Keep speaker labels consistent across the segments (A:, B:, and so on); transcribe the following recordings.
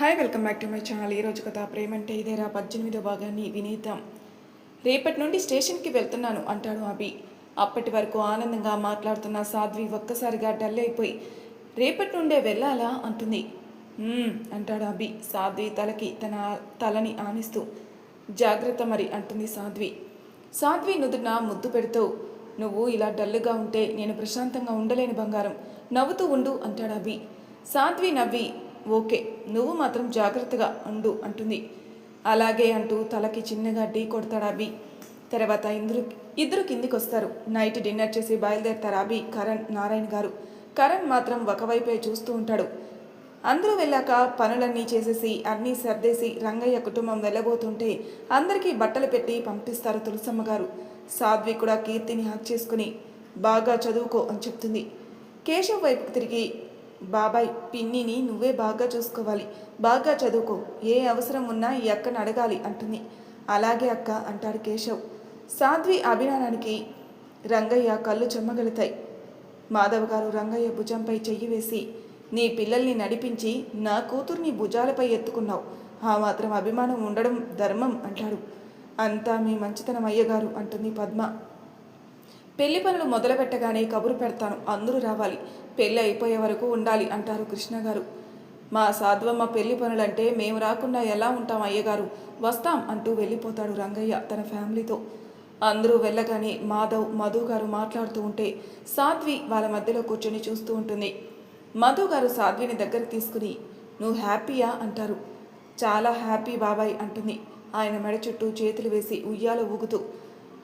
A: Hi welcome back to my channel. ఈరోజు కథ ప్రేమంటే ఇదేరా పద్దెనిమిదో భాగాన్ని వినేద్దాం. రేపటి నుండి స్టేషన్కి వెళ్తున్నాను అంటాడు అభి. అప్పటి వరకు ఆనందంగా మాట్లాడుతున్న సాధ్వి ఒక్కసారిగా డల్ అయిపోయి రేపటి నుండే వెళ్ళాలా అంటుంది. అంటాడు అభి. సాధ్వి తలకి తన తలని ఆనిస్తూ జాగ్రత్త మరి అంటుంది సాధ్వి. సాధ్వి నుదున ముద్దు పెడుతూ నువ్వు ఇలా డల్లుగా ఉంటే నేను ప్రశాంతంగా ఉండలేని బంగారం. నవ్వుతూ ఉండు అంటాడు అభి. సాధ్వి నవ్వి ఓకే నువ్వు మాత్రం జాగ్రత్తగా ఉండు అంటుంది. అలాగే అంటూ తలకి చిన్నగా ఢీ కొడతాడు అభి. తర్వాత ఇందరు ఇద్దరు కిందికి వస్తారు నైట్ డిన్నర్ చేసి బయలుదేరతారు అభి కరణ్ నారాయణ గారు. కరణ్ మాత్రం ఒకవైపే చూస్తూ ఉంటాడు. అందరూ వెళ్ళాక పనులన్నీ చేసేసి అన్నీ సర్దేసి రంగయ్య కుటుంబం వెళ్ళబోతుంటే అందరికీ బట్టలు పెట్టి పంపిస్తారు తులసమ్మ గారు. సాధ్వి కూడా కీర్తిని హక్ చేసుకుని బాగా చదువుకో అని చెప్తుంది. కేశవ్ వైపుకు తిరిగి బాబాయ్ పిన్నిని నువ్వే బాగా చూసుకోవాలి. బాగా చదువుకో. ఏ అవసరం ఉన్నా ఈ అక్కని అడగాలి అంటుంది. అలాగే అక్క అంటాడు కేశవ్. సాధ్వి అభిమానానికి రంగయ్య కళ్ళు చెమ్మగలుతాయి. మాధవ్ గారు రంగయ్య భుజంపై చెయ్యి వేసి నీ పిల్లల్ని నడిపించి నా కూతుర్ని భుజాలపై ఎత్తుకున్నావు. ఆ మాత్రం అభిమానం ఉండడం ధర్మం అంటాడు. అంతా మీ మంచితనం అయ్యగారు అంటుంది పద్మ. పెళ్ళి పనులు మొదలు పెట్టగానే కబురు పెడతాను అందరూ రావాలి. పెళ్ళి అయిపోయే వరకు ఉండాలి అంటారు కృష్ణ గారు. మా సాధ్వమ్మ పెళ్ళి పనులంటే మేము రాకుండా ఎలా ఉంటాం అయ్యగారు? వస్తాం అంటూ వెళ్ళిపోతాడు రంగయ్య తన ఫ్యామిలీతో. అందరూ వెళ్ళగానే మాధవ్ మధు గారు మాట్లాడుతూ ఉంటే సాధ్వి వాళ్ళ మధ్యలో కూర్చొని చూస్తూ ఉంటుంది. మధు గారు సాధ్విని దగ్గరికి తీసుకుని నువ్వు హ్యాపీయా? అంటారు. చాలా హ్యాపీ బాబాయ్ అంటుంది. ఆయన మెడ చుట్టూ చేతులు వేసి ఉయ్యాల ఊగుతూ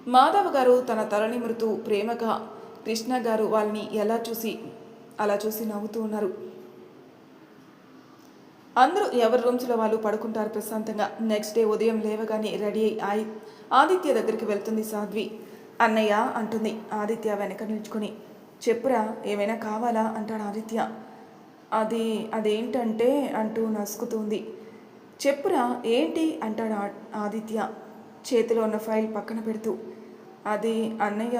A: మాధవ్ గారు తన తలని మృతు ప్రేమగా కృష్ణ గారు వాళ్ళని ఎలా చూసి అలా చూసి నవ్వుతూ ఉన్నారు. అందరూ ఎవరి రూమ్స్లో వాళ్ళు పడుకుంటారు ప్రశాంతంగా. నెక్స్ట్ డే ఉదయం లేవగానే రెడీ అయి ఆయి ఆదిత్య దగ్గరికి వెళ్తుంది సాధ్వి. అన్నయ్య అంటుంది ఆదిత్య వెనక నిల్చుకొని చెప్పురా ఏమైనా కావాలా? అంటాడు ఆదిత్య. అది అదేంటంటే? అంటూ నసుకుతుంది. చెప్పురా ఏంటి? అంటాడు ఆదిత్య. చేతిలో ఉన్న ఫైల్ పక్కన పెడుతూ అది అన్నయ్య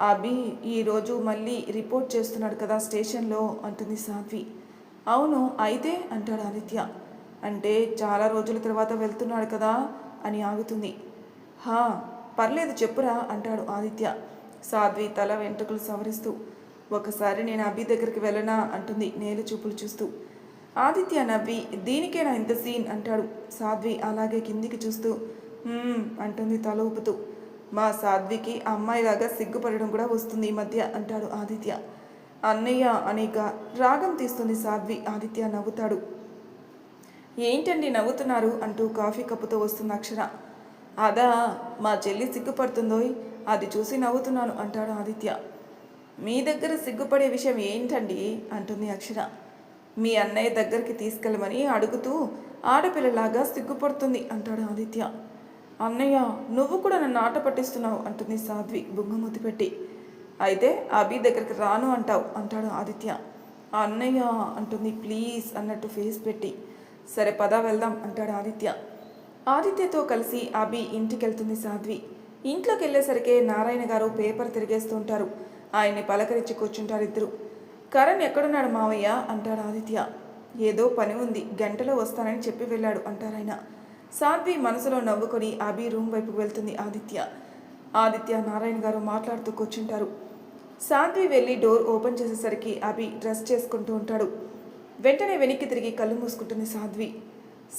A: అభి ఈరోజు మళ్ళీ రిపోర్ట్ చేస్తున్నాడు కదా స్టేషన్లో అంటుంది సాధ్వి. అవును అయితే అంటాడు ఆదిత్య. అంటే చాలా రోజుల తర్వాత వెళ్తున్నాడు కదా అని ఆగుతుంది. హా పర్లేదు చెప్పురా అంటాడు ఆదిత్య. సాధ్వి తల వెంట్రుకలు సవరిస్తూ ఒకసారి నేను అభి దగ్గరికి వెళ్ళనా అంటుంది నేల చూపులు చూస్తూ. ఆదిత్య నవ్వి దీనికేనా ఇంత సీన్ అంటాడు సాధ్వి అలాగే కిందికి చూస్తూ. అంటుంది తల ఊపుతూ. మా సాధ్వికి అమ్మాయిలాగా సిగ్గుపడడం కూడా వస్తుంది ఈ మధ్య అంటాడు ఆదిత్య. అన్నయ్య అనేక రాగం తీస్తుంది సాధ్వి ఆదిత్య నవ్వుతాడు. ఏంటండి నవ్వుతున్నారు అంటూ కాఫీ కప్పుతో వస్తుంది అక్షర. అదా మా చెల్లి సిగ్గుపడుతుందోయ్ అది చూసి నవ్వుతున్నాను అంటాడు ఆదిత్య. మీ దగ్గర సిగ్గుపడే విషయం ఏంటండి? అంటుంది అక్షర. మీ అన్నయ్య దగ్గరికి తీసుకెళ్ళమని అడుగుతూ ఆడపిల్లలాగా సిగ్గుపడుతుంది అంటాడు ఆదిత్య. అన్నయ్య నువ్వు కూడా నన్ను ఆట పట్టిస్తున్నావు అంటుంది సాధ్వి బొంగమూతి పెట్టి. అయితే అభి దగ్గరికి రాను అంటావు అంటాడు ఆదిత్య. అన్నయ్య అంటుంది ప్లీజ్ అన్నట్టు ఫేస్ పెట్టి. సరే పద వెళ్దాం అంటాడు ఆదిత్య. ఆదిత్యతో కలిసి అభి ఇంటికి వెళ్తుంది సాధ్వి. ఇంట్లోకి వెళ్ళేసరికి నారాయణ గారు పేపర్ తిరిగేస్తుంటారు ఆయన్ని పలకరించి కూర్చుంటారు ఇద్దరు కరణ్ ఎక్కడున్నాడు మావయ్య? అంటాడు ఆదిత్య. ఏదో పని ఉంది గంటలో వస్తానని చెప్పి వెళ్ళాడు అంటారాయన. సాధ్వి మనసులో నవ్వుకొని అభి రూమ్ వైపుకు వెళ్తుంది ఆదిత్య. ఆదిత్య నారాయణ గారు మాట్లాడుతూ కూర్చుంటారు. సాధ్వి వెళ్ళి డోర్ ఓపెన్ చేసేసరికి అభి డ్రెస్ చేసుకుంటూ ఉంటాడు. వెంటనే వెనక్కి తిరిగి కళ్ళు మూసుకుంటుంది సాధ్వి.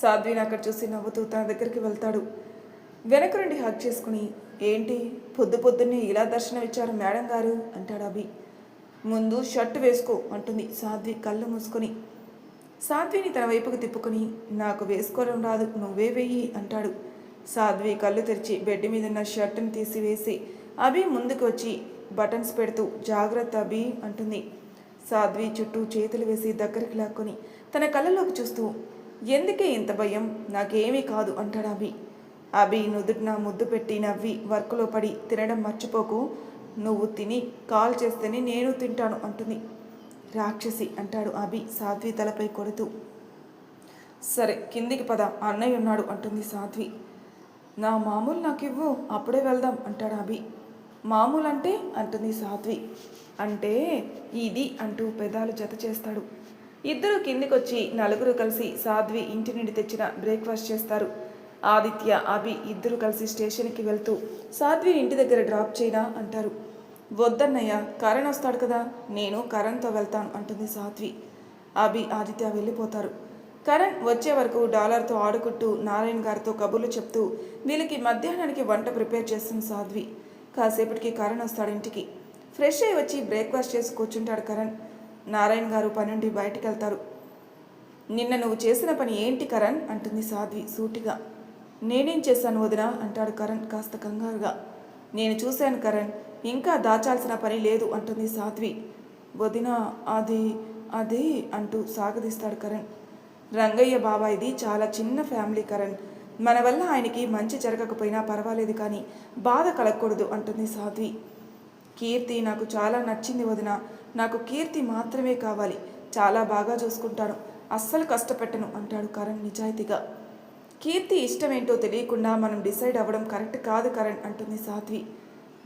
A: సాధ్విని అక్కడ చూసి నవ్వుతూ తన దగ్గరికి వెళ్తాడు. వెనక నుండి హక్ చేసుకుని ఏంటి పొద్దు పొద్దున్నే ఇలా దర్శనం ఇచ్చారు మేడం గారు? అంటాడు అభి. ముందు షర్ట్ వేసుకో అంటుంది సాధ్వి కళ్ళు మూసుకొని. సాధ్విని తన వైపుకు తిప్పుకొని నాకు వేసుకోవడం రాదు నువ్వే వెయ్యి అంటాడు. సాధ్వి కళ్ళు తెరిచి బెడ్ మీద ఉన్న షర్టును తీసివేసి అభి ముందుకు వచ్చి బటన్స్ పెడుతూ జాగ్రత్త అభి అంటుంది. సాధ్వి చుట్టూ చేతులు వేసి దగ్గరికి లాక్కొని తన కళ్ళలోకి చూస్తూ ఎందుకే ఇంత భయం? నాకేమీ కాదు అంటాడు అభి. అభి నుదుటిన ముద్దు పెట్టి నవ్వి వర్క్లో పడి తినడం మర్చిపోకు నువ్వు తిని కాల్ చేస్తేనే నేను తింటాను అంటుంది. రాక్షసి అంటాడు అభి సాధ్వి తలపై కొడుతూ. సరే కిందికి పద అన్నయ్య ఉన్నాడు అంటుంది సాధ్వి. నా మామూలు నాకు ఇవ్వు అప్పుడే వెళ్దాం అంటాడు అభి. మామూలు అంటే అంటుంది సాధ్వి. అంటే ఇది అంటూ పెదాలు జత చేస్తాడు. ఇద్దరు కిందికొచ్చి నలుగురు కలిసి సాధ్వి ఇంటి నుండి తెచ్చిన బ్రేక్ఫాస్ట్ చేస్తారు. ఆదిత్య అభి ఇద్దరు కలిసి స్టేషన్కి వెళ్తూ సాధ్వి ఇంటి దగ్గర డ్రాప్ చేయనా అంటారు. వద్దన్నయ్య కరణ్ వస్తాడు కదా నేను కరణ్తో వెళ్తాను అంటుంది సాధ్వి. అభి ఆదిత్య వెళ్ళిపోతారు. కరణ్ వచ్చే వరకు డాలర్తో ఆడుకుంటూ నారాయణ గారితో కబుర్లు చెప్తూ వీళ్ళకి మధ్యాహ్నానికి వంట ప్రిపేర్ చేస్తుంది సాధ్వి. కాసేపటికి కరణ్ వస్తాడు ఇంటికి. ఫ్రెష్ అయి వచ్చి బ్రేక్ఫాస్ట్ చేసి కూర్చుంటాడు కరణ్. నారాయణ గారు పని నుండి బయటికి వెళ్తారు నిన్న నువ్వు చేసిన పని ఏంటి కరణ్? అంటుంది సాధ్వి సూటిగా. నేనేం చేశాను వదిన? అంటాడు కరణ్ కాస్త కంగారుగా. నేను చూశాను కరణ్ ఇంకా దాచాల్సిన పని లేదు అంటుంది సాధ్వి. వదిన అది అది అంటూ సాగదీస్తాడు కరణ్. రంగయ్య బాబాయిది చాలా చిన్న ఫ్యామిలీ కరణ్. మన వల్ల ఆయనకి మంచి జరగకపోయినా పర్వాలేదు కానీ బాధ కలగకూడదు అంటుంది సాధ్వి. కీర్తి నాకు చాలా నచ్చింది వదిన. నాకు కీర్తి మాత్రమే కావాలి. చాలా బాగా చూసుకుంటాను. అస్సలు కష్టపెట్టను అంటాడు కరణ్ నిజాయితీగా. కీర్తి ఇష్టమేంటో తెలియకుండా మనం డిసైడ్ అవ్వడం కరెక్ట్ కాదు కరణ్ అంటుంది సాధ్వి.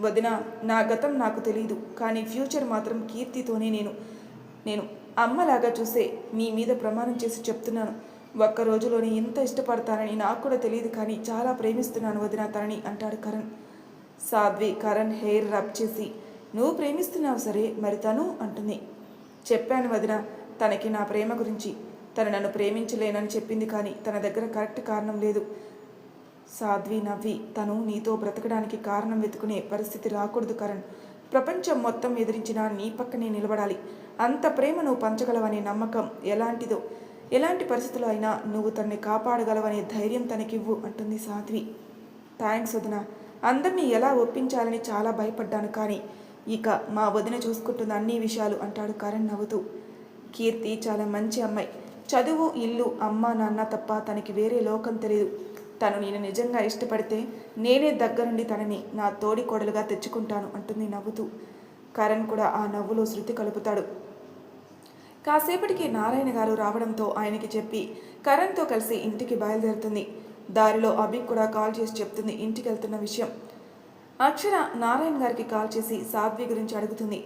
A: వదిన నా గతం నాకు తెలియదు కానీ ఫ్యూచర్ మాత్రం కీర్తితోనే నేను నేను అమ్మలాగా చూసే మీ మీద ప్రమాణం చేసి చెప్తున్నాను. ఒక్క రోజులోనే ఇంత ఇష్టపడతానని నాకు కూడా తెలియదు కానీ చాలా ప్రేమిస్తున్నాను వదిన తనని అంటాడు కరణ్. సాధ్వి కరణ్ హెయిర్ రబ్ చేసి నువ్వు ప్రేమిస్తున్నావు సరే మరి తను అంటుంది. చెప్పాను వదిన తనకి నా ప్రేమ గురించి తను నన్ను ప్రేమించలేనని చెప్పింది కానీ తన దగ్గర కరెక్ట్ కారణం లేదు. సాధ్వి నవ్వి తను నీతో బ్రతకడానికి కారణం వెతుకునే పరిస్థితి రాకూడదు కరణ్. ప్రపంచం మొత్తం ఎదిరించినా నీ పక్కనే నిలబడాలి. అంత ప్రేమ నువ్వు పంచగలవనే నమ్మకం ఎలాంటిదో. ఎలాంటి పరిస్థితులు అయినా నువ్వు తనని కాపాడగలవనే ధైర్యం తనకివ్వు అంటుంది సాధ్వి. థ్యాంక్స్ వదిన. అందరినీ ఎలా ఒప్పించాలని చాలా భయపడ్డాను కానీ ఇక మా వదిన చూసుకుంటున్న అన్ని విషయాలు అంటాడు కరణ్ నవ్వుతూ. కీర్తి చాలా మంచి అమ్మాయి. చదువు ఇల్లు అమ్మ నాన్న తప్ప తనకి వేరే లోకం తెలియదు తను నేను నిజంగా ఇష్టపడితే నేనే దగ్గరుండి తనని నా తోడి కోడలుగా తెచ్చుకుంటాను అంటుంది నవ్వుతూ. కరణ్ కూడా ఆ నవ్వులో శృతి కలుపుతాడు. కాసేపటికి నారాయణ గారు రావడంతో ఆయనకి చెప్పి కరణ్తో కలిసి ఇంటికి బయలుదేరుతుంది. దారిలో అభి కూడా కాల్ చేసి చెప్తుంది ఇంటికి వెళ్తున్న విషయం. అక్షర నారాయణ గారికి కాల్ చేసి సాధ్వి గురించి అడుగుతుంది.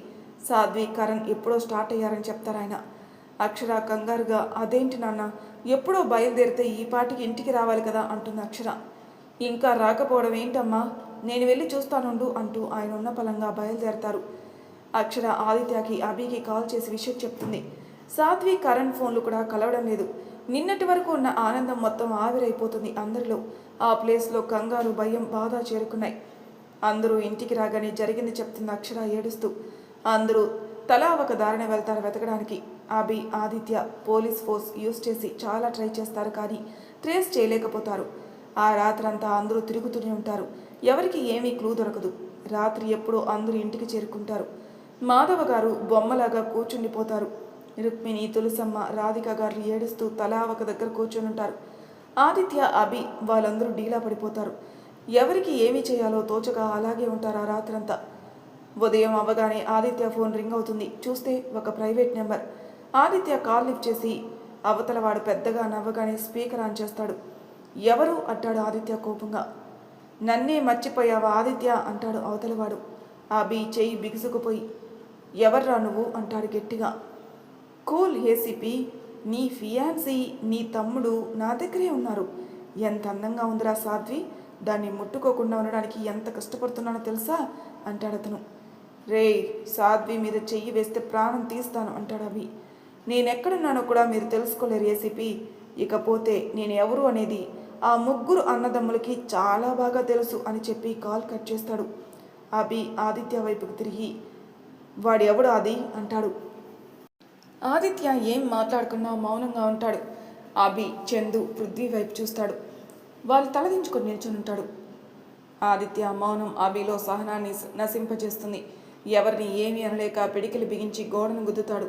A: సాధ్వి కరణ్ ఎప్పుడో స్టార్ట్ అయ్యారని చెప్తారు ఆయన అక్షర కంగారుగా అదేంటి నాన్న? ఎప్పుడో బయలుదేరితే ఈ పాటికి ఇంటికి రావాలి కదా అంటుంది అక్షర. ఇంకా రాకపోవడం ఏంటమ్మా? నేను వెళ్ళి చూస్తానుండు అంటూ ఆయన ఉన్న పలంగా బయలుదేరతారు. అక్షర ఆదిత్యకి అభికి కాల్ చేసి విషయం చెప్తుంది. సాధ్వి కరణ్ ఫోన్లు కూడా కలవడం లేదు. నిన్నటి వరకు ఉన్న ఆనందం మొత్తం ఆవిరైపోతుంది అందరిలో. ఆ ప్లేస్లో కంగారు భయం బాధ చేరుకున్నాయి. అందరూ ఇంటికి రాగానే జరిగింది చెప్తుంది అక్షర ఏడుస్తూ. అందరూ తలా ఒక దారిన వెళ్తారు వెతకడానికి. Abhi Aditya police force use చేసి చాలా ట్రై చేస్తారు కానీ ట్రేస్ చేయలేకపోతారు. ఆ రాత్రంతా అందరూ తిరుగుతూనే ఉంటారు. ఎవరికి ఏమీ క్లూ దొరకదు. రాత్రి ఎప్పుడో అందరూ ఇంటికి చేరుకుంటారు. మాధవ గారు బొమ్మలాగా కూర్చుండిపోతారు. రుక్మిణి తులసమ్మ రాధిక గారు ఏడుస్తూ తలా ఒక దగ్గర కూర్చొని ఉంటారు. ఆదిత్య అభి వాళ్ళందరూ డీలా పడిపోతారు. ఎవరికి ఏమి చేయాలో తోచక అలాగే ఉంటారు ఆ రాత్రంతా. ఉదయం అవ్వగానే ఆదిత్య ఫోన్ రింగ్ అవుతుంది. చూస్తే ఒక private number. Aditya call lift చేసి అవతలవాడు పెద్దగా నవ్వగానే స్పీకర్ ఆన్ చేస్తాడు. ఎవరు? అంటాడు ఆదిత్య కోపంగా. నన్నే మర్చిపోయావా ఆదిత్య? అంటాడు అవతలవాడు అభి చెయ్యి బిగుసుకుపోయి. ఎవర్రా నువ్వు? అంటాడు గట్టిగా. కూల్ ఏసీపీ నీ ఫియాన్సీ నీ తమ్ముడు నా దగ్గరే ఉన్నారు. ఎంత అందంగా ఉందిరా సాధ్వి. దాన్ని ముట్టుకోకుండా ఉండడానికి ఎంత కష్టపడుతున్నానో తెలుసా? అంటాడు అతను. రే సాధ్వి మీద చెయ్యి వేస్తే ప్రాణం తీస్తాను అంటాడు అభి. నేనెక్కడున్నానో కూడా మీరు తెలుసుకోలేరు ఏసీపీ. ఇకపోతే నేను ఎవరు అనేది ఆ ముగ్గురు అన్నదమ్ములకి చాలా బాగా తెలుసు అని చెప్పి కాల్ కట్ చేస్తాడు. అభి ఆదిత్య వైపుకు తిరిగి వాడు ఎవడు అది అంటాడు. ఆదిత్య ఏం మాట్లాడకుండా మౌనంగా ఉంటాడు. అభి చందు పృథ్వీ వైపు చూస్తాడు. వాళ్ళు తలదించుకొని నిల్చుని ఉంటాడు. ఆదిత్య మౌనం అభిలో సహనాన్ని నశింపజేస్తుంది. ఎవరిని ఏమీ అనలేక పిడికిలు బిగించి గోడను గుద్దుతాడు.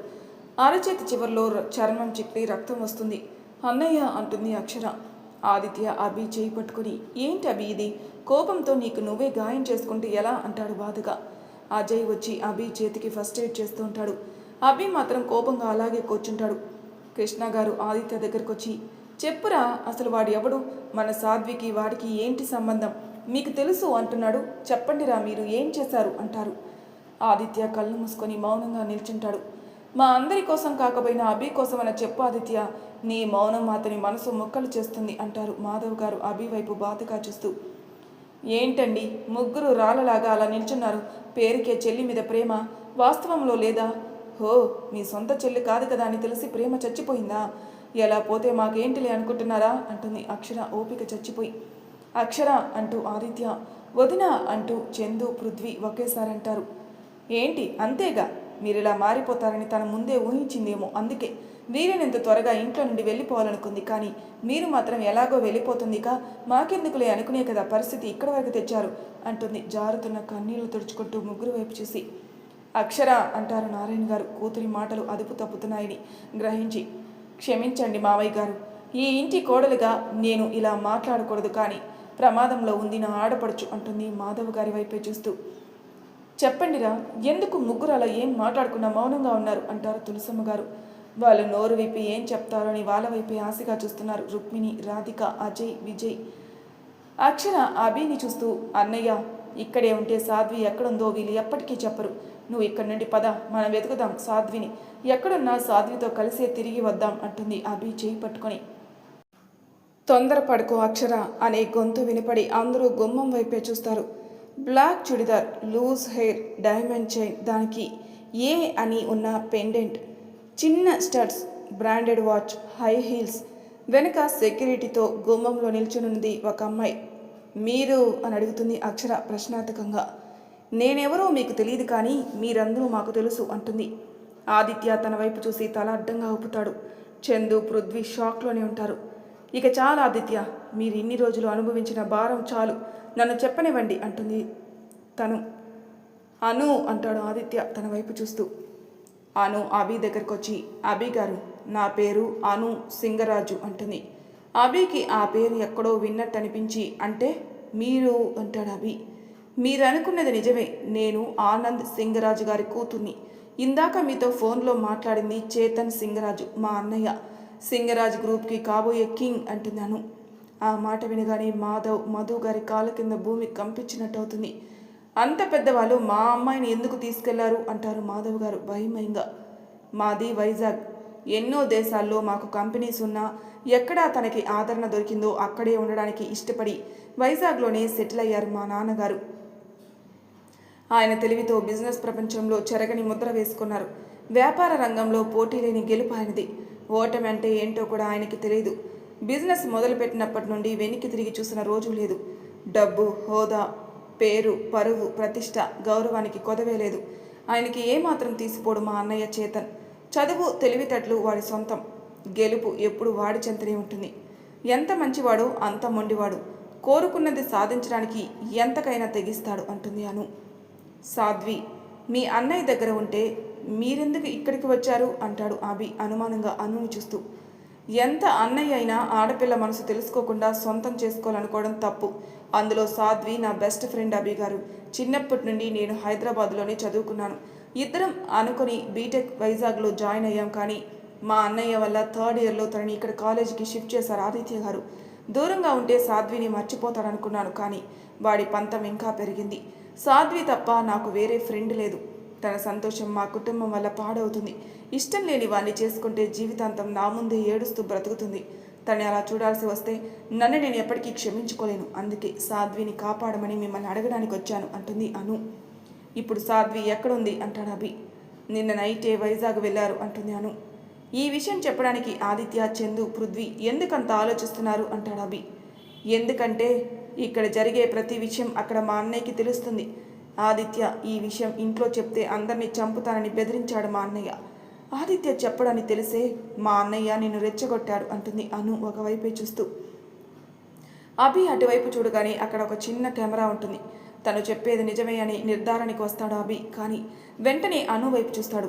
A: అరచేతి చివరిలో చర్మం చిక్కి రక్తం వస్తుంది. అన్నయ్య అంటుంది అక్షర. ఆదిత్య అభి చేయి పట్టుకుని ఏంటి అభి ఇది? కోపంతో నీకు నువ్వే గాయం చేసుకుంటే ఎలా? అంటాడు బాధగా. అజయ్ వచ్చి అభి చేతికి ఫస్ట్ ఎయిడ్ చేస్తూ ఉంటాడు. అభి మాత్రం కోపంగా అలాగే కూర్చుంటాడు. కృష్ణ గారు ఆదిత్య దగ్గరకు వచ్చి చెప్పురా అసలు వాడు ఎవడు? మన సాధ్వికి వాడికి ఏంటి సంబంధం? మీకు తెలుసు అంటున్నాడు. చెప్పండిరా మీరు ఏం చేశారు? అంటారు. ఆదిత్య కళ్ళు మూసుకొని మౌనంగా నిల్చుంటాడు. మా అందరి కోసం కాకపోయినా అభి కోసం అని చెప్పు ఆదిత్య. నీ మౌనం అతని మనసు మొక్కలు చేస్తుంది అంటారు మాధవ్ గారు అభి వైపు బాధగా చూస్తూ. ఏంటండి? ముగ్గురు రాళ్ళలాగా అలా నిల్చున్నారు. పేరుకే చెల్లి మీద ప్రేమ. వాస్తవంలో లేదా? హో మీ సొంత చెల్లి కాదు కదా అని తెలిసి ప్రేమ చచ్చిపోయిందా? ఎలా పోతే మాకేంటిలే అనుకుంటున్నారా? అంటుంది అక్షర ఓపిక చచ్చిపోయి. అక్షర అంటూ ఆదిత్య వదిన అంటూ చందు పృథ్వీ ఒకేసారి అంటారు ఏంటి? అంతేగా? మీరు ఇలా మారిపోతారని తన ముందే ఊహించిందేమో. అందుకే వీరినంత త్వరగా ఇంట్లో నుండి వెళ్ళిపోవాలనుకుంది. కానీ మీరు మాత్రం ఎలాగో వెళ్ళిపోతుందిగా. మాకెందుకులే అనుకునే కదా పరిస్థితి ఇక్కడి వరకు తెచ్చారు అంటుంది జారుతున్న కన్నీళ్ళు తుడుచుకుంటూ ముగ్గురు వైపు చూసి. అక్షర అంటారు నారాయణ గారు. కూతురి మాటలు అదుపు తప్పుతున్నాయని గ్రహించి. క్షమించండి మావయ్య గారు. ఈ ఇంటి కోడలుగా నేను ఇలా మాట్లాడకూడదు కానీ ప్రమాదంలో ఉంది నా ఆడపడుచు అంటుంది మాధవ్ గారి వైపే చూస్తూ. చెప్పండిరా ఎందుకు ముగ్గురు అలా ఏం మాట్లాడకుండా మౌనంగా ఉన్నారు? అంటారు తులసమ్మ గారు. వాళ్ళు నోరు విప్పి ఏం చెప్తారో అని వాళ్ళ వైపే ఆశగా చూస్తున్నారు రుక్మిణి రాధిక అజయ్ విజయ్. అక్షర అభిని చూస్తూ అన్నయ్య ఇక్కడే ఉంటే సాధ్వి ఎక్కడుందో వీళ్ళు ఎప్పటికీ చెప్పరు. నువ్వు ఇక్కడి నుండి పద మనం వెతుకుదాం సాధ్విని. ఎక్కడున్నా సాధ్వితో కలిసే తిరిగి వద్దాం అంటుంది అభి చేయి పట్టుకొని. తొందరపడుకో అక్షర అనే గొంతు వినపడి అందరూ గుమ్మం వైపే చూస్తారు. Black churidar loose hair diamond chain దానికి ఏ అని ఉన్న పెండెంట్ చిన్న studs branded watch high heels వెనుక సెక్యూరిటీతో గుమ్మంలో నిల్చునుంది ఒక అమ్మాయి. మీరు? అని అడుగుతుంది అక్షర ప్రశ్నార్థకంగా. నేనెవరో మీకు తెలియదు కానీ మీరందరూ మాకు తెలుసు అంటుంది. ఆదిత్య తన వైపు చూసి తల అడ్డంగా ఊపుతాడు. చందు పృథ్వీ షాక్లోనే ఉంటారు. ఇక చాలా ఆదిత్య. మీరు ఇన్ని రోజులు అనుభవించిన భారం చాలు. నన్ను చెప్పనివ్వండి అంటుంది తను. అను అంటాడు ఆదిత్య తన వైపు చూస్తూ. అను అభి దగ్గరకు వచ్చి అభి గారు నా పేరు అను సింగరాజు అంటుంది. అభికి ఆ పేరు ఎక్కడో విన్నట్టు అనిపించి అంటే మీరు అంటాడు అభి. మీరు అనుకున్నది నిజమే. నేను ఆనంద్ సింగరాజు గారి కూతుర్ని. ఇందాక మీతో ఫోన్లో మాట్లాడింది చేతన్ సింగరాజు మా అన్నయ్య. సింగరాజ్ గ్రూప్కి కాబోయే కింగ్ అంటున్నాను ఆ మాట వినగానే మాధవ్ మధు గారి కాళ్ళ కింద భూమి కంపించినట్టు అవుతుంది అంత పెద్దవాళ్ళు మా అమ్మాయిని ఎందుకు తీసుకెళ్ళారు? అంటారు మాధవ్ గారు భయమయంగా మాది వైజాగ్. ఎన్నో దేశాల్లో మాకు కంపెనీస్ ఉన్నా ఎక్కడా తనకి ఆదరణ దొరికిందో అక్కడే ఉండడానికి ఇష్టపడి వైజాగ్లోనే సెటిల్ అయ్యారు మా నాన్నగారు. ఆయన తెలివితో బిజినెస్ ప్రపంచంలో చెరగని ముద్ర వేసుకున్నారు. వ్యాపార రంగంలో పోటీ లేని గెలుపు ఆయనది. ఓటమి అంటే ఏంటో కూడా ఆయనకి తెలియదు బిజినెస్ మొదలుపెట్టినప్పటి నుండి వెనక్కి తిరిగి చూసిన రోజు లేదు. డబ్బు హోదా పేరు పరువు ప్రతిష్ట గౌరవానికి కొదవే లేదు. ఆయనకి ఏమాత్రం తీసిపోడు మా అన్నయ్య చేతన్. చదువు తెలివితేటలు వాడి సొంతం. గెలుపు ఎప్పుడు వాడి చెంతనే ఉంటుంది. ఎంత మంచివాడో అంత మొండివాడు. కోరుకున్నది సాధించడానికి ఎంతకైనా తెగిస్తాడు అంటుంది అను. సాధ్వి మీ అన్నయ్య దగ్గర ఉంటే మీరెందుకు ఇక్కడికి వచ్చారు? అంటాడు అభి అనుమానంగా అనుని చూస్తూ. ఎంత అన్నయ్య అయినా ఆడపిల్ల మనసు తెలుసుకోకుండా సొంతం చేసుకోవాలనుకోవడం తప్పు. అందులో సాధ్వి నా బెస్ట్ ఫ్రెండ్ అభి గారు. చిన్నప్పటి నుండి నేను హైదరాబాద్లోనే చదువుకున్నాను. ఇద్దరం అనుకుని బీటెక్ వైజాగ్లో జాయిన్ అయ్యాం కానీ మా అన్నయ్య వల్ల థర్డ్ ఇయర్లో తనని ఇక్కడ కాలేజీకి షిఫ్ట్ చేశారు ఆదిత్య గారు. దూరంగా ఉంటే సాధ్విని మర్చిపోతాడనుకున్నాను కానీ వాడి పంతం ఇంకా పెరిగింది. సాధ్వి తప్ప నాకు వేరే ఫ్రెండ్ లేదు. తన సంతోషం మా కుటుంబం వల్ల పాడవుతుంది. ఇష్టం లేని వాణ్ణి చేసుకుంటే జీవితాంతం నా ముందే ఏడుస్తూ బ్రతుకుతుంది. తను అలా చూడాల్సి వస్తే నన్ను నేను ఎప్పటికీ క్షమించుకోలేను. అందుకే సాధ్విని కాపాడమని మిమ్మల్ని అడగడానికి వచ్చాను అంటుంది అను. ఇప్పుడు సాధ్వి ఎక్కడుంది? అంటాడు అభి. నిన్న నైటే వైజాగ్ వెళ్ళారు అంటుంది అను. ఈ విషయం చెప్పడానికి ఆదిత్య చందు పృథ్వీ ఎందుకంత ఆలోచిస్తున్నారు? అంటాడు అభి. ఎందుకంటే ఇక్కడ జరిగే ప్రతి విషయం అక్కడ మా అన్నయ్యకి తెలుస్తుంది. ఆదిత్య ఈ విషయం ఇంట్లో చెప్తే అందరినీ చంపుతానని బెదిరించాడు మా అన్నయ్య. ఆదిత్య చెప్పడని తెలిసే మా అన్నయ్య నిన్ను రెచ్చగొట్టాడు అంటుంది అను ఒకవైపే చూస్తూ. అభి అటువైపు చూడగానే అక్కడ ఒక చిన్న కెమెరా ఉంటుంది. తను చెప్పేది నిజమే అని నిర్ధారణకి వస్తాడు అభి కానీ వెంటనే అను వైపు చూస్తాడు.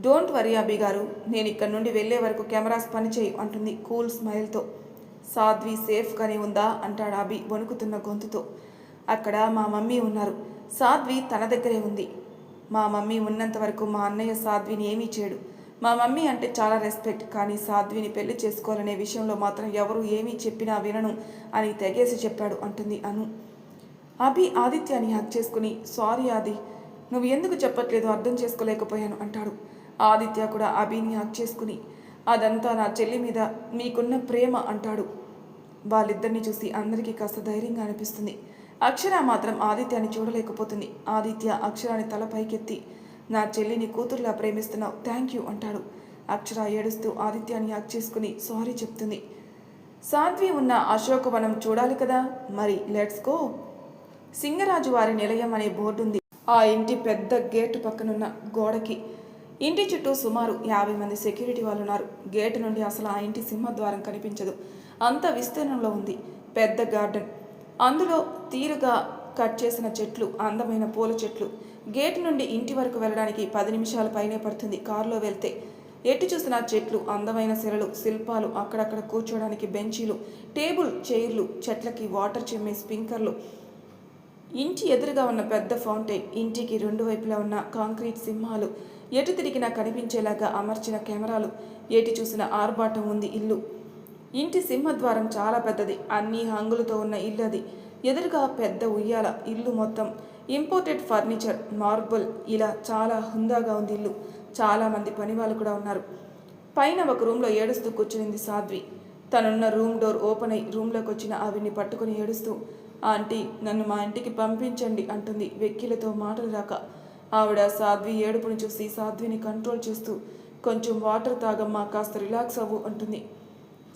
A: డోంట్ వరీ అభి గారు నేను ఇక్కడ నుండి వెళ్ళే వరకు కెమెరాస్ పనిచేయు అంటుంది కూల్ స్మైల్తో. సాధ్వి సేఫ్గానే ఉందా? అంటాడు అభి వణుకుతున్న గొంతుతో. అక్కడ మా మమ్మీ ఉన్నారు. సాధ్వి తన దగ్గరే ఉంది. మా మమ్మీ ఉన్నంత వరకు మా అన్నయ్య సాధ్విని ఏమీ చేయడు. మా మమ్మీ అంటే చాలా రెస్పెక్ట్ కానీ సాధ్విని పెళ్ళి చేసుకోవాలనే విషయంలో మాత్రం ఎవరు ఏమీ చెప్పినా వినను అని తెగేసి చెప్పాడు అంటుంది అను. అభి ఆదిత్యాన్ని హక్ చేసుకుని సారీ ఆది నువ్వు ఎందుకు చెప్పట్లేదు? అర్థం చేసుకోలేకపోయాను అంటాడు. ఆదిత్య కూడా అభిని హక్ చేసుకుని అదంతా నా చెల్లి మీద మీకున్న ప్రేమ అంటాడు. వాళ్ళిద్దరిని చూసి అందరికీ కాస్త ధైర్యంగా అనిపిస్తుంది. అక్షర మాత్రం ఆదిత్యాన్ని చూడలేకపోతుంది. ఆదిత్య అక్షరాన్ని తల పైకెత్తి నా చెల్లిని కూతుర్లా ప్రేమిస్తున్నావు థ్యాంక్ యూ అంటాడు. అక్షర ఏడుస్తూ ఆదిత్యాన్ని హక్ చేసుకుని సారీ చెప్తుంది. సాధ్వి ఉన్న అశోకవనం చూడాలి కదా మరి లెట్స్ గో. సింగరాజు వారి నిలయం అనే బోర్డు ఉంది ఆ ఇంటి పెద్ద గేటు పక్కనున్న గోడకి ఇంటి చుట్టూ సుమారు యాభై మంది సెక్యూరిటీ వాళ్ళు ఉన్నారు గేటు నుండి అసలు ఆ ఇంటి సింహద్వారం కనిపించదు. అంత విస్తీర్ణంలో ఉంది. పెద్ద గార్డెన్. అందులో తీరుగా కట్ చేసిన చెట్లు అందమైన పూల చెట్లు. గేటు నుండి ఇంటి వరకు వెళ్ళడానికి పది నిమిషాల పైనే పడుతుంది కారులో వెళ్తే. ఎటు చూసిన చెట్లు అందమైన సిరలు శిల్పాలు అక్కడక్కడ కూర్చోడానికి బెంచీలు టేబుల్ చైర్లు చెట్లకి వాటర్ చిమ్మే స్ప్రింకర్లు ఇంటి ఎదురుగా ఉన్న పెద్ద ఫౌంటైన్ ఇంటికి రెండు వైపులా ఉన్న కాంక్రీట్ సింహాలు. ఎటు తిరిగినా కనిపించేలాగా అమర్చిన కెమెరాలు. ఎటు చూసిన ఆర్భాటం ఉంది ఇల్లు. ఇంటి సింహద్వారం చాలా పెద్దది. అన్ని హంగులతో ఉన్న ఇల్లు అది ఎదురుగా పెద్ద ఉయ్యాల ఇల్లు మొత్తం. Imported furniture marble. ఇలా చాలా హుందాగా ఉంది ఇల్లు. చాలామంది పని వాళ్ళు కూడా ఉన్నారు. పైన ఒక రూమ్లో ఏడుస్తూ కూర్చునింది సాధ్వి. తనున్న రూమ్ డోర్ ఓపెన్ అయి రూమ్లోకి వచ్చిన ఆవిడ్ని పట్టుకుని ఏడుస్తూ ఆంటీ నన్ను మా ఇంటికి పంపించండి అంటుంది వెక్కిలతో మాటలు రాక. ఆవిడ సాధ్వి ఏడుపుని చూసి సాధ్విని కంట్రోల్ చేస్తూ కొంచెం వాటర్ తాగమ్మా కాస్త రిలాక్స్ అవ్వు అంటుంది.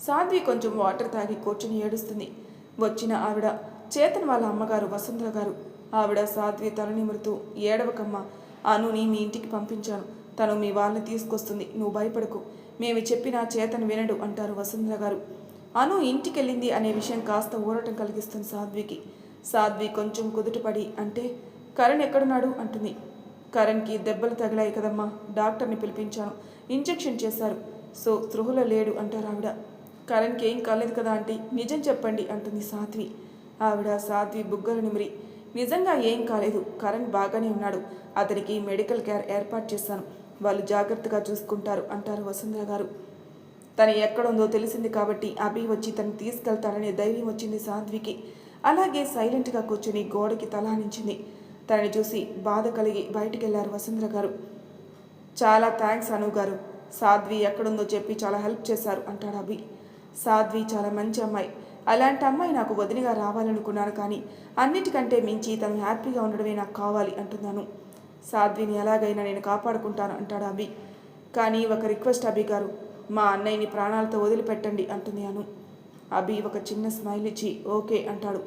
A: సాధ్వి కొంచెం వాటర్ తాగి కూర్చుని ఏడుస్తుంది. వచ్చిన ఆవిడ చేతన్ వాళ్ళ అమ్మగారు వసుంధర గారు. ఆవిడ సాధ్వి తలనిమురుతూ ఏడవకమ్మ అనుని మీ ఇంటికి పంపించాను. తను మీ వాళ్ళని తీసుకొస్తుంది నువ్వు భయపడకు. మేము చెప్పినా చేతన్ వినడు అంటారు వసుంధర గారు. అను ఇంటికెళ్ళింది అనే విషయం కాస్త ఊరటం కలిగిస్తుంది సాధ్వికి. సాధ్వి కొంచెం కుదుటపడి అంటే కరణ్ ఎక్కడున్నాడు? అంటుంది. కరణ్కి దెబ్బలు తగిలాయి కదమ్మా డాక్టర్ని పిలిపించాను. ఇంజెక్షన్ చేశారు. సో స్పృహలో లేడు అంటారు ఆవిడ. కరణ్కి ఏం కాలేదు కదా ఆంటీ. నిజం చెప్పండి అంటుంది సాధ్వి. ఆవిడ సాధ్వి బుగ్గలు నిమిరి. నిజంగా ఏం కాలేదు. కరణ్ బాగానే ఉన్నాడు. అతనికి మెడికల్ కేర్ ఏర్పాటు చేశాను. వాళ్ళు జాగ్రత్తగా చూసుకుంటారు అంటారు వసుంధర గారు. తను ఎక్కడుందో తెలిసింది కాబట్టి అభి వచ్చి తను తీసుకెళ్తాడనే ధైర్యం వచ్చింది సాధ్వికి. అలాగే సైలెంట్గా కూర్చుని గోడకి తలానించింది తనని చూసి బాధ కలిగి బయటికెళ్ళారు వసుంధర గారు. చాలా థ్యాంక్స్ అను గారు. సాధ్వి ఎక్కడుందో చెప్పి చాలా హెల్ప్ చేశారు అంటాడు అభి. సాధ్వి చాలా మంచి అమ్మాయి. అలాంటి అమ్మాయి నాకు వదిలిగా రావాలనుకున్నాను కానీ అన్నిటికంటే మించి తను హ్యాపీగా ఉండడమే నాకు కావాలి అంటున్నాను. సాధ్విని ఎలాగైనా నేను కాపాడుకుంటాను అంటాడు అభి. కానీ ఒక రిక్వెస్ట్ అభి గారు మా అన్నయ్యని ప్రాణాలతో వదిలిపెట్టండి అంటుంది అను. అభి ఒక చిన్న స్మైల్ ఇచ్చి ఓకే అంటాడు.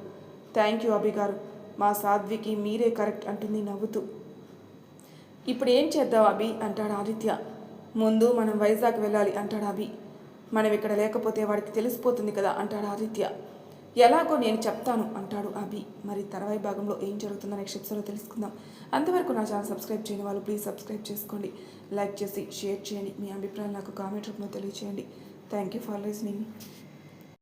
A: థ్యాంక్ యూ అభి గారు మా సాధ్వికి మీరే కరెక్ట్ అంటుంది నవ్వుతూ. ఇప్పుడు ఏం చేద్దాం అభి అంటాడు ఆదిత్య. ముందు మనం వైజాగ్ వెళ్ళాలి అంటాడు అభి. మనం ఇక్కడ లేకపోతే వాడికి తెలిసిపోతుంది కదా అంటాడు ఆదిత్య. ఎలాగో నేను చెప్తాను అంటాడు అభి. మరి తర్వాయి భాగంలో ఏం జరుగుతుందో నెక్స్ట్ ఎపిసోడ్లో తెలుసుకుందాం. అంతవరకు నా ఛానల్ సబ్స్క్రైబ్ చేయని వాళ్ళు ప్లీజ్ సబ్స్క్రైబ్ చేసుకోండి. లైక్ చేసి షేర్ చేయండి. మీ అభిప్రాయాలు నాకు కామెంట్ రూపంలో తెలియచేయండి. Thank you for listening.